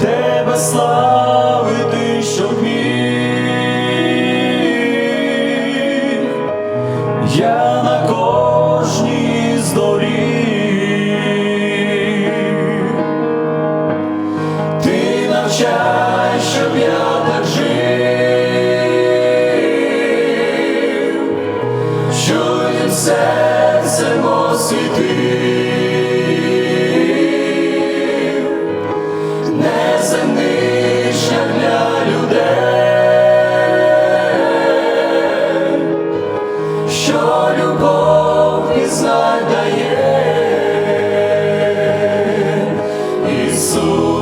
тебе славити, що міг. Я на кожній здорі. ти навчай, щоб я так жив, що серцем освіти. Jesus.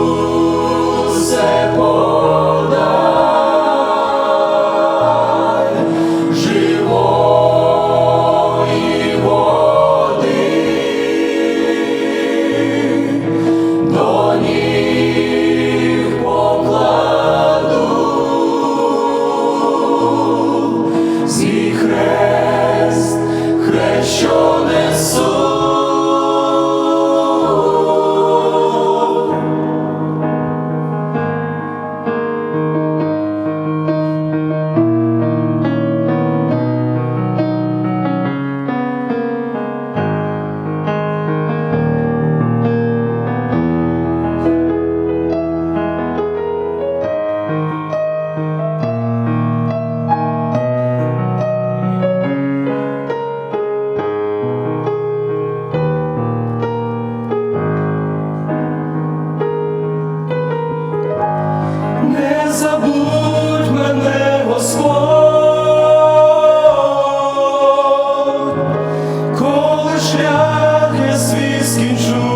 свіжу.